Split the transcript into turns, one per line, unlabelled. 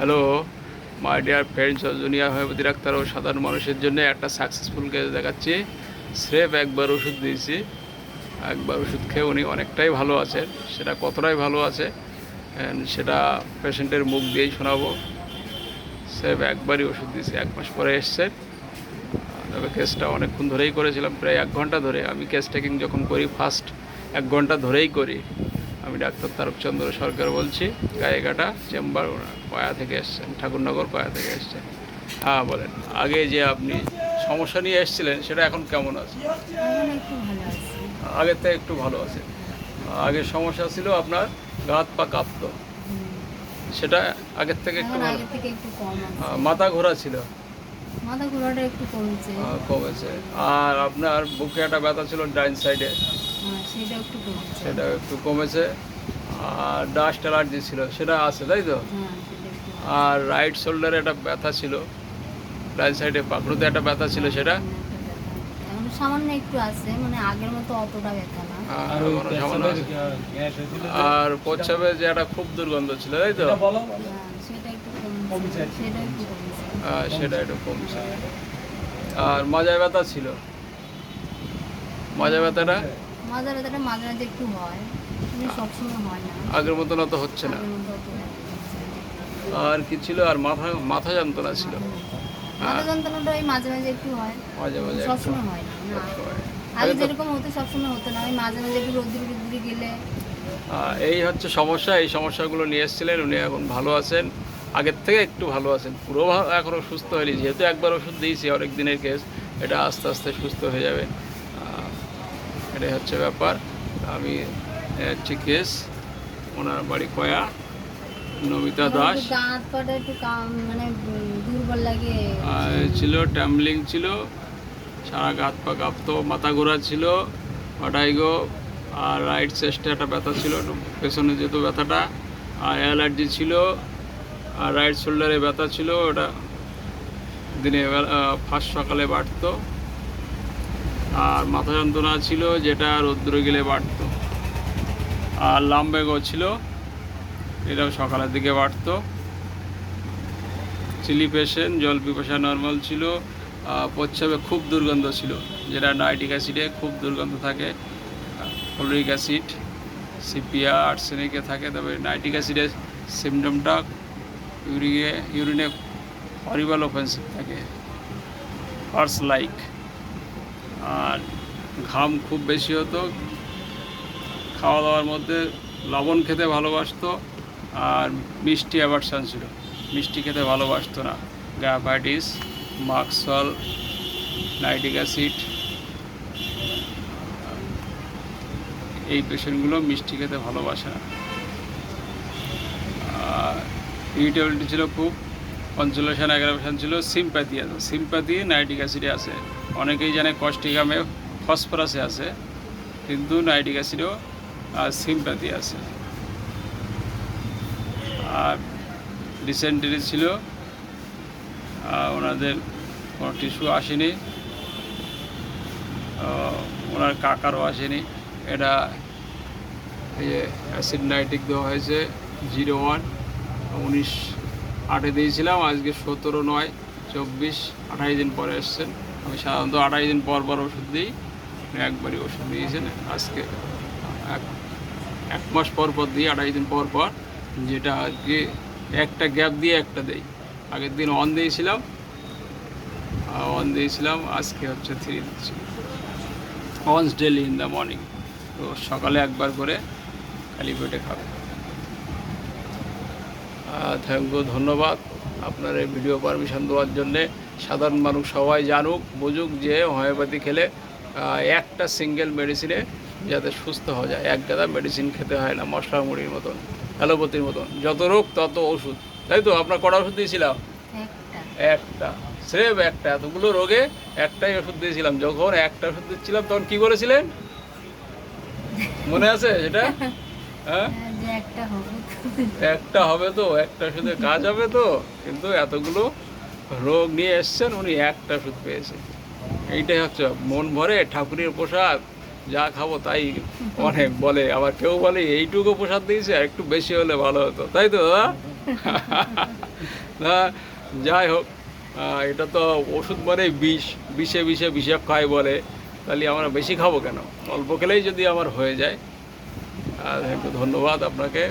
Hello my dear friends junior homeopathy doctor ও সাধারণ মানুষের জন্য একটা সাকসেসফুল কেস দেখাচ্ছি। স্রেফ একবার ওষুধ দিয়েছি। একবার ওষুধ খেয়ে উনি অনেকটাই ভালো আছেন। সেটা কতটাই ভালো আছে সেটা পেশেন্টের মুখ দিয়েই শোনাবো। স্রেফ একবারই ওষুধ দিয়েছি, এক মাস পরে এসছেন তবে কেসটা অনেকক্ষণ ধরেই করেছিলাম, প্রায় এক ঘণ্টা ধরে। আমি কেস টেকিং যখন করি ফার্স্ট এক ঘণ্টা ধরেই করি। আমি ডাক্তার তারকচন্দ্র সরকার বলছি গায়েঘাটা চেম্বার কয়া থেকে এসছেন ঠাকুরনগর কয়া থেকে এসছেন। হ্যাঁ বলেন আগে যে আপনি সমস্যা নিয়ে এসেছিলেন সেটা এখন কেমন আছে? আগের থেকে একটু ভালো আছে। আগের সমস্যা ছিল আপনার গা হাত পা কাঁপতো। সেটা আগের থেকে একটু ভালো। আহ, মাথা ঘোরা ছিল?
মাথা ঘোরাটা একটু কমছে।
কমেছে। আর আপনার বুকে একটা ব্যথা ছিল ডাইন সাইডে।
হ্যাঁ সেটা একটু কমছে।
সেটা একটু কমেছে। আর ডাস্ট অ্যালার্জি ছিল সেটা আছে তাই তো?
হ্যাঁ
আর রাইট শোল্ডারে একটা ব্যথা ছিল রাইট সাইডে পাখড়ুতে একটা ব্যথা ছিল সেটা?
সামান্য একটু আছে মানে আগের মতো অতটা ব্যথা না।
আর প্রচ্ছাবে যে একটা খুব দুর্গন্ধ ছিল তাই তো?
হ্যাঁ সেটা একটু কমছে। সেটা একটু কমছে।
আহ, সেটা একটু কমছে। আর মাজায় ব্যথা ছিল? মাজা ব্যথাটা?
মাঝে ব্যথাটা মাঝে মাঝে একটু হয় সবসময় হয় না।
আগের মতন অত হচ্ছে না।
আগের হচ্ছে না।
আর কি ছিল? আর মাথা মাথা যন্ত্রণা ছিল।
মাথা যন্ত্রণাটা ওই মাঝে মাঝে একটু হয়।
মাঝে মাঝে
সবসময় হয় না। না। আগে
আগে
যেরকম হতো সবসময় হতো না। ওই মাঝে মাঝে একটু রোদ্দুর রোদ্দুরে গেলে।
এই হচ্ছে সমস্যা। এই সমস্যাগুলো নিয়ে এসেছিলেন। উনি এখন ভালো আছেন। আগের থেকে একটু ভালো আছেন। পুরো এখনও সুস্থ হয়নি। যেহেতু একবার ওষুধ দিয়েছি অনেক দিনের কেস এটা আস্তে আস্তে সুস্থ হয়ে যাবে। এটাই হচ্ছে ব্যাপার। আমি হচ্ছে কেস ওনার বাড়ি কয়া নমিতা দাস।
মানে
ছিল ট্যাম্বলিং ছিল সারা গাত পা কাঁপতো মাথা ঘোরা ছিল অটাইগো আর রাইট চেস্টে একটা ব্যথা ছিল পেছনে যেত ব্যথাটা। আর অ্যালার্জি ছিল আর রাইট শোল্ডারে ব্যথা ছিল ওটা দিনে ফার্স্ট সকালে বাড়তো। আর মাথা যন্ত্রণা ছিল যেটা রৌদ্র গেলে বাড়তো। আর লাম্বেগো ছিল, এটাও সকালের দিকে বাড়তো। চিলি পেশেন্ট, জল পিপাসা নর্মাল ছিল প্রস্রাবে খুব দুর্গন্ধ ছিল, যেটা নাইট্রিক অ্যাসিডে খুব দুর্গন্ধ থাকে। ফ্লোরিক অ্যাসিড, সিপিয়া, আর্সেনিকে থাকে, তবে নাইট্রিক অ্যাসিডের সিমটমটা ইউরিনে ইউরিনে হরিবাল অফেন্সিভ থাকে। ফার্স্ট লাইক আর ঘাম খুব বেশি হতো। খাওয়া দাওয়ার মধ্যে লবণ খেতে ভালোবাসতো আর মিষ্টি অ্যাভারশান ছিল। মিষ্টি খেতে ভালোবাসতো না। ডায়াবেটিস মাক্সল নাইট্রিক অ্যাসিড এই পেশেন্টগুলো মিষ্টি খেতে ভালোবাসে না। ইরিটেবিলিটি ছিল খুব। কনসুলেশন অ্যাগ্রাভেশন ছিল সিম্প্যাথি আছে। সিম্প্যাথি, নাইট্রিক অ্যাসিডে আছে। অনেকেই জানে কস্টিকামে ফসফরাসে আছে, কিন্তু নাইট্রিক অ্যাসিডেও সিম্প্যাথি আছে। আর ডিসেন্টারি ছিল ওনাদের কোনো টিস্যু আসেনি ওনার কাকারও আসেনি। এটা এই যে অ্যাসিড নাইট্রিক দেওয়া হয়েছে, জিরো ওয়ান, উনিশ আটে দিয়েছিলাম, আজকে সতেরো নয়, চব্বিশ, আঠাশ দিন পরে এসছেন। আমি সাধারণত আঠাশ দিন পর পর ওষুধ দিই একবারই ওষুধ দিয়েছেন। আজকে এক এক মাস পর পর দিই আড়াই দিন পর পর, যেটা আজকে একটা গ্যাপ দিয়ে একটা দেই। আগের দিন অন দিয়েছিলাম অন দিয়েছিলাম, আজকে হচ্ছে থ্রি দিচ্ছি। Once daily in the morning. তো সকালে একবার করে খালি পেটে খাবে। থ্যাংক ইউ ধন্যবাদ। আপনার এই ভিডিও পারমিশন দেওয়ার জন্যে সাধারণ মানুষ সবাই জানুক বুঝুক যে হোমিওপ্যাথি খেলে একটা সিঙ্গেল মেডিসিনে যাতে সুস্থ হওয়া যায়। এক গাদা মেডিসিন খেতে হয় না মশলা মুড়ির মতন অ্যালোপ্যাথির মতন। যত রোগ তত ওষুধ। তাই তো? আপনার কটা ওষুধ দিয়েছিলাম?
একটা।
স্রেফ একটা। এতগুলো রোগে একটাই ওষুধ দিয়েছিলাম। যখন একটা ওষুধ দিচ্ছিলাম তখন কি করেছিলেন মনে আছে সেটা? হ্যাঁ?
একটা হবে।
তো, একটা ওষুধে কাজ হবে তো, কিন্তু এতগুলো রোগ নিয়ে এসছেন, উনি একটা ওষুধ পেয়েছেন এইটাই হচ্ছে, মন ভরে ঠাকুরের প্রসাদ, যা খাব তাই অনেক বলে, আবার কেউ বলে এইটুকু প্রসাদ দিয়েছে, আর একটু বেশি হলে ভালো হতো। তাই তো না, যাই হোক এটা তো ওষুধ মানে বিষ, বিষে বিষে বিষাক্ত খায় বলে, তাহলে আমরা বেশি খাব কেন? অল্প খেলেই যদি আমার হয়ে যায় আর একটু ধন্যবাদ আপনাকে।